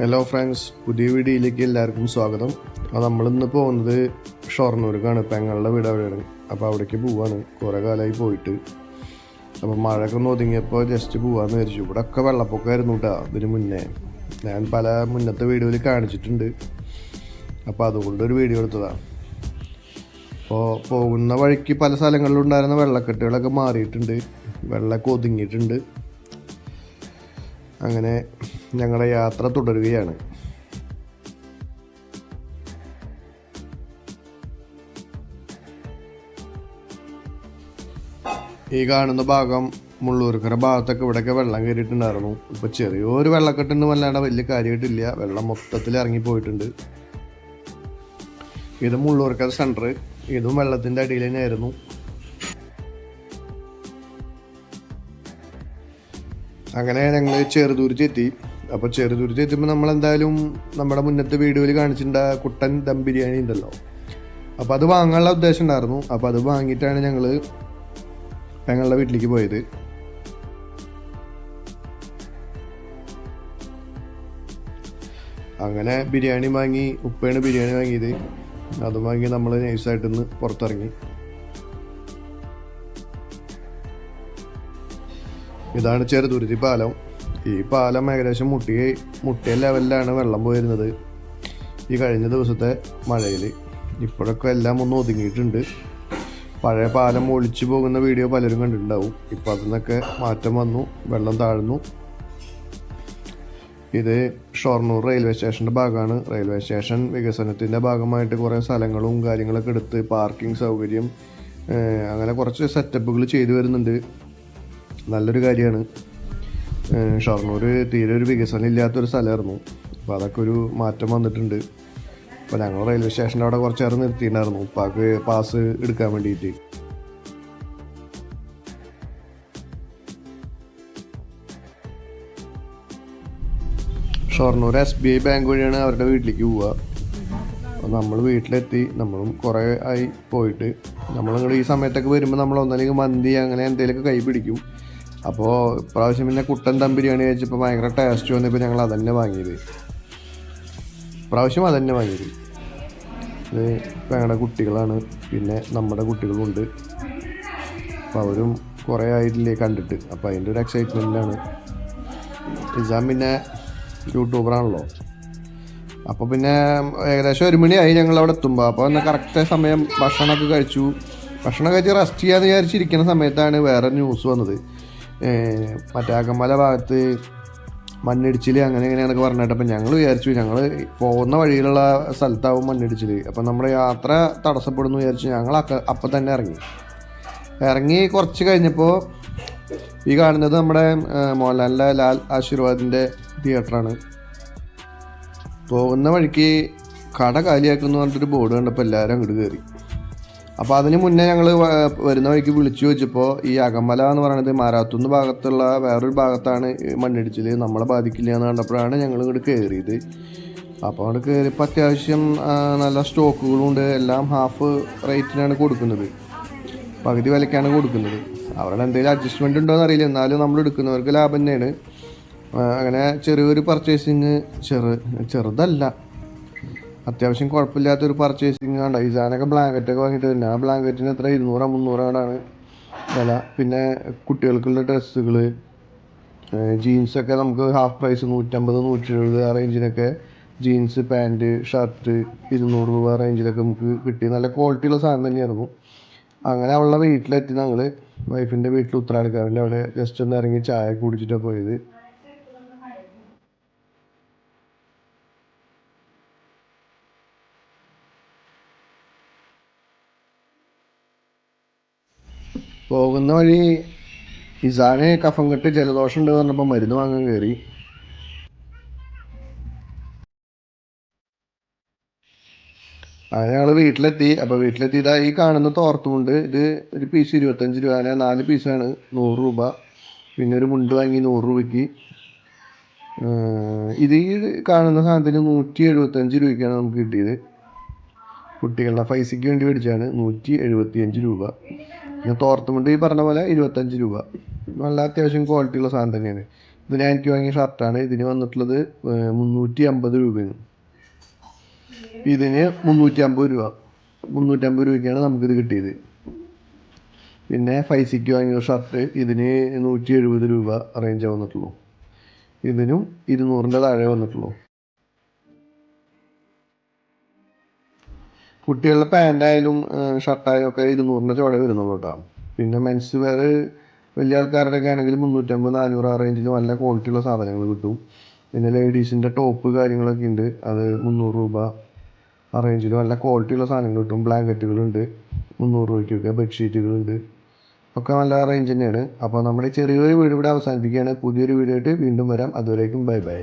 Hello friends പുതിയ വീഡിയോയിലേക്ക് എല്ലാവർക്കും സ്വാഗതം. അപ്പോൾ നമ്മളിന്ന് പോകുന്നത് ഷൊർണൂർക്കാണ്. പെങ്ങളുടെ വീട് അവിടെയാണ്. അപ്പോൾ അവിടേക്ക് പോവാണ്. കുറേ കാലമായി പോയിട്ട്. അപ്പോൾ മഴയൊക്കെ ഒന്ന് ഒതുങ്ങിയപ്പോൾ ജസ്റ്റ് പോവാന്ന് വിചാരിച്ചു. ഇവിടെ ഒക്കെ വെള്ളപ്പൊക്കമായിരുന്നു കേട്ടോ അതിന് മുന്നേ. ഞാൻ പല മുന്നത്തെ വീഡിയോയിൽ കാണിച്ചിട്ടുണ്ട്. അപ്പോൾ അതുകൊണ്ട് ഒരു വീഡിയോ എടുത്തതാണ് അപ്പോൾ പോകുന്ന വഴിക്ക് പല സ്ഥലങ്ങളിലുണ്ടായിരുന്ന വെള്ളക്കെട്ടുകളൊക്കെ മാറിയിട്ടുണ്ട്. വെള്ളമൊക്കെ ഒതുങ്ങിയിട്ടുണ്ട്. അങ്ങനെ ഞങ്ങളുടെ യാത്ര തുടരുകയാണ്. ഈ കാണുന്ന ഭാഗം മുള്ളൂർക്കര ഭാഗത്തൊക്കെ ഇവിടെയൊക്കെ വെള്ളം കയറിയിട്ടുണ്ടായിരുന്നു. ഇപ്പോൾ ചെറിയൊരു വെള്ളക്കെട്ടുണ്ട് അല്ലാണ്ട് വലിയ കാര്യമായിട്ടില്ല. വെള്ളം മൊത്തത്തിൽ ഇറങ്ങി പോയിട്ടുണ്ട്. ഇത് മുള്ളൂർക്കര സെന്റർ ഇതും വെള്ളത്തിന്റെ അടിയിൽ തന്നെയായിരുന്നു അങ്ങനെ ഞങ്ങൾ ചെറുതൂരിച്ച് എത്തി. അപ്പോൾ ചെറുതുരുത്തി എത്തുമ്പോൾ നമ്മൾ എന്തായാലും നമ്മുടെ മുന്നത്തെ വീഡിയോയിൽ കാണിച്ചിട്ടുണ്ട് കുട്ടൻ ദം ബിരിയാണി ഉണ്ടല്ലോ. അപ്പോൾ അത് വാങ്ങാനുള്ള ഉദ്ദേശം ഉണ്ടായിരുന്നു. അപ്പോൾ അത് വാങ്ങിയിട്ടാണ് ഞങ്ങൾ ഞങ്ങളുടെ വീട്ടിലേക്ക് പോയത്. അങ്ങനെ ബിരിയാണി വാങ്ങി ഉപ്പയാണ് ബിരിയാണി വാങ്ങിയത്. അത് വാങ്ങി നമ്മൾ നൈസായിട്ടൊന്ന് പുറത്തിറങ്ങി. ഇതാണ് ചെറുതുരുത്തി പാലം. ഈ പാലം ഏകദേശം മുട്ടി മുട്ടിയ ലെവലിലാണ് വെള്ളം പോയിരുന്നത്. ഈ കഴിഞ്ഞ ദിവസത്തെ മഴയിൽ ഇപ്പോഴൊക്കെ എല്ലാം ഒന്ന് ഒതുങ്ങിയിട്ടുണ്ട്. പഴയ പാലം ഒളിച്ചു പോകുന്ന വീഡിയോ പലരും കണ്ടിട്ടുണ്ടാവും. ഇപ്പം അതിൽ നിന്നൊക്കെ മാറ്റം വന്നു വെള്ളം താഴ്ന്നു. ഇത് ഷൊർണൂർ റെയിൽവേ സ്റ്റേഷന്റെ ഭാഗമാണ്. റെയിൽവേ സ്റ്റേഷൻ വികസനത്തിന്റെ ഭാഗമായിട്ട് കുറേ സ്ഥലങ്ങളും കാര്യങ്ങളൊക്കെ എടുത്ത് പാർക്കിംഗ് സൗകര്യം അങ്ങനെ കുറച്ച് സെറ്റപ്പുകൾ ചെയ്തു വരുന്നുണ്ട്. നല്ലൊരു കാര്യമാണ്. ഷൊർണൂർ തീരെ ഒരു വികസനം ഇല്ലാത്തൊരു സ്ഥലമായിരുന്നു. അപ്പോൾ അതൊക്കെ ഒരു മാറ്റം വന്നിട്ടുണ്ട്. അപ്പോൾ ഞങ്ങൾ റെയിൽവേ സ്റ്റേഷന്റെ അവിടെ കുറച്ച് നേരം നിർത്തിയിട്ടുണ്ടായിരുന്നു. ഉപ്പാക്ക് പാസ് എടുക്കാൻ വേണ്ടിയിട്ട്. Shoranur S B I bank വഴിയാണ് അവരുടെ വീട്ടിലേക്ക് പോവുക. അപ്പോൾ നമ്മൾ വീട്ടിലെത്തി. നമ്മളും കുറേ ആയി പോയിട്ട് നമ്മളിങ്ങോട്ട് ഈ സമയത്തൊക്കെ വരുമ്പോൾ നമ്മൾ ഒന്നല്ലെങ്കിൽ മന്തി അങ്ങനെ എന്തെങ്കിലുമൊക്കെ കൈ പിടിക്കും. അപ്പോൾ ഇപ്രാവശ്യം പിന്നെ കുട്ടൻ ദം ബിരിയാണി കഴിച്ചപ്പോൾ ഭയങ്കര ടേസ്റ്റ് വന്നപ്പോൾ ഞങ്ങൾ അതന്നെ വാങ്ങിയത്. ഇപ്രാവശ്യം അതന്നെ വാങ്ങിയത്. ഇത് ഞങ്ങളുടെ കുട്ടികളാണ്. പിന്നെ നമ്മുടെ കുട്ടികളുണ്ട്. അപ്പോൾ അവരും കുറേ ആയിട്ടില്ലേ കണ്ടിട്ട്. അപ്പോൾ അതിന്റെ ഒരു എക്സൈറ്റ്മെന്റിലാണ് ഇസാം പിന്നെ യൂട്യൂബറാണല്ലോ അപ്പോൾ പിന്നെ ഏകദേശം ഒരു മണിയായി ഞങ്ങൾ അവിടെ എത്തുമ്പോൾ അപ്പോൾ എന്നാൽ കറക്റ്റ് സമയം ഭക്ഷണമൊക്കെ കഴിച്ചു. ഭക്ഷണം കഴിച്ച് റെസ്റ്റ് ചെയ്യാമെന്ന് വിചാരിച്ചിരിക്കുന്ന സമയത്താണ് വേറെ ന്യൂസ് വന്നത്. മറ്റേ അകമ്പല ഭാഗത്ത് മണ്ണിടിച്ചിൽ അങ്ങനെ എങ്ങനെയാണെന്നൊക്കെ പറഞ്ഞിട്ട് അപ്പം ഞങ്ങൾ വിചാരിച്ചു ഞങ്ങൾ പോകുന്ന വഴിയിലുള്ള സ്ഥലത്താവും മണ്ണിടിച്ചിൽ അപ്പം നമ്മുടെ യാത്ര തടസ്സപ്പെടുന്നു വിചാരിച്ചു ഞങ്ങൾ അപ്പം തന്നെ ഇറങ്ങി. ഇറങ്ങി കുറച്ച് കഴിഞ്ഞപ്പോൾ ഈ കാണുന്നത് നമ്മുടെ മോഹൻലാലിന്റെ ലാൽ ആശീർവാദിന്റെ തിയേറ്ററാണ്. പോകുന്ന വഴിക്ക് കട കാലിയാക്കുന്നു പറഞ്ഞിട്ടൊരു ബോർഡ് കണ്ടപ്പോൾ എല്ലാവരും അങ്ങോട്ട് കയറി. അപ്പോൾ അതിന് മുന്നേ ഞങ്ങൾ വരുന്ന വഴിക്ക് വിളിച്ചു വെച്ചപ്പോൾ ഈ അകമല എന്ന് പറയുന്നത് മാരാത്തുന്ന് ഭാഗത്തുള്ള വേറൊരു ഭാഗത്താണ് മണ്ണിടിച്ചത് നമ്മളെ ബാധിക്കില്ല എന്ന് കണ്ടപ്പോഴാണ് ഞങ്ങൾ ഇങ്ങോട്ട് കയറിയത് അപ്പോൾ അവിടെ കയറിയപ്പോൾ അത്യാവശ്യം നല്ല നല്ല സ്റ്റോക്കുകളുണ്ട് എല്ലാം ഹാഫ് റേറ്റിനാണ് കൊടുക്കുന്നത്. പകുതി വിലയ്ക്കാണ് കൊടുക്കുന്നത്. അവരുടെ എന്തെങ്കിലും അഡ്ജസ്റ്റ്മെന്റ് ഉണ്ടോ എന്നറിയില്ല. എന്നാലും നമ്മൾ എടുക്കുന്നവർക്ക് ലാഭം തന്നെയാണ്. അങ്ങനെ ചെറിയൊരു പർച്ചേസിങ് ചെറു ചെറുതല്ല. അത്യാവശ്യം കുഴപ്പമില്ലാത്തൊരു പർച്ചേസിങ് ആണ്. സാധനമൊക്കെ ബ്ലാങ്കറ്റൊക്കെ വാങ്ങിയിട്ട് തന്നെ ആ ബ്ലാങ്കറ്റിന് എത്ര? ഇരുന്നൂറോ മുന്നൂറാണ് വില. പിന്നെ കുട്ടികൾക്കുള്ള ഡ്രസ്സുകൾ ജീൻസൊക്കെ നമുക്ക് ഹാഫ് പ്രൈസ് നൂറ്റമ്പത് നൂറ്റി എഴുപത് ആ റേഞ്ചിനൊക്കെ ജീൻസ് പാന്റ് ഷർട്ട് ഇരുന്നൂറ് രൂപ റേഞ്ചിലൊക്കെ നമുക്ക് കിട്ടി. നല്ല ക്വാളിറ്റിയുള്ള സാധനം തന്നെയായിരുന്നു. അങ്ങനെ അവളുടെ വീട്ടിലെത്തി. ഞങ്ങൾ വൈഫിന്റെ വീട്ടിൽ ഉത്തരാടിക്കാവില്ല അവിടെ ജസ്റ്റ് ഒന്ന് ഇറങ്ങി ചായ കുടിച്ചിട്ടാണ് പോയത്. പോകുന്ന വഴി ഇസാന് കഫം കെട്ട് ജലദോഷം ഉണ്ട് പറഞ്ഞപ്പോൾ മരുന്ന് വാങ്ങാൻ കയറി അങ്ങനെ വീട്ടിലെത്തി. അപ്പോൾ വീട്ടിലെത്തി ഇതാ ഈ കാണുന്ന തോർത്തുമുണ്ട്. ഇത് ഒരു പീസ് ഇരുപത്തഞ്ച് രൂപ അങ്ങനെ നാല് പീസാണ് നൂറ് രൂപ. പിന്നെ ഒരു മുണ്ട് വാങ്ങി നൂറ് രൂപയ്ക്ക്. ഇത് ഈ കാണുന്ന സാധനത്തിന് നൂറ്റി എഴുപത്തഞ്ച് രൂപയ്ക്കാണ് നമുക്ക് കിട്ടിയത്. കുട്ടികളുടെ പൈസയ്ക്ക് വേണ്ടി മേടിച്ചാണ് നൂറ്റി എഴുപത്തി അഞ്ച് രൂപ. പിന്നെ തോർത്തുമുണ്ട് ഈ പറഞ്ഞ പോലെ ഇരുപത്തഞ്ച് രൂപ. നല്ല അത്യാവശ്യം ക്വാളിറ്റിയുള്ള സാധനം തന്നെയാണ്. ഇത് ഞാൻ എനിക്ക് വാങ്ങിയ ഷർട്ടാണ് ഇതിന് വന്നിട്ടുള്ളത് മുന്നൂറ്റി അമ്പത് രൂപയാണ്. ഇതിന് മുന്നൂറ്റി അമ്പത് രൂപ. മുന്നൂറ്റമ്പത് രൂപയ്ക്കാണ് നമുക്കിത് കിട്ടിയത്. പിന്നെ ഫൈസിക്ക് വാങ്ങിയ ഷർട്ട് ഇതിന് നൂറ്റി എഴുപത് രൂപ റേഞ്ച് വന്നിട്ടുള്ളൂ. ഇതിനും ഇരുന്നൂറിന്റെ താഴെ വന്നിട്ടുള്ളൂ. കുട്ടികളുടെ പാന്റായാലും ഷർട്ടായാലും ഒക്കെ ഇരുന്നൂറിന്റെ ചുവടെ വരുന്നുള്ളൂ കേട്ടോ. പിന്നെ മെൻസ് വെയർ വലിയ ആൾക്കാരുടെ ഒക്കെ ആണെങ്കിൽ മുന്നൂറ്റമ്പത് നാനൂറ് ആ റേഞ്ചിൽ നല്ല ക്വാളിറ്റിയുള്ള സാധനങ്ങൾ കിട്ടും. പിന്നെ ലേഡീസിന്റെ ടോപ്പ് കാര്യങ്ങളൊക്കെ ഉണ്ട്. അത് മുന്നൂറ് രൂപ ആ റേഞ്ചിൽ നല്ല ക്വാളിറ്റിയുള്ള സാധനങ്ങൾ കിട്ടും. ബ്ലാങ്കറ്റുകളുണ്ട് മുന്നൂറ് രൂപയ്ക്കൊക്കെ ബെഡ്ഷീറ്റുകളുണ്ട് ഒക്കെ നല്ല റേഞ്ച് തന്നെയാണ്. അപ്പോൾ നമ്മുടെ ചെറിയൊരു വീഡിയോ ഇവിടെ അവസാനിപ്പിക്കുകയാണ്. പുതിയൊരു വീഡിയോ ആയിട്ട് വീണ്ടും വരാം. അതുവരേക്കും ബൈ ബൈ.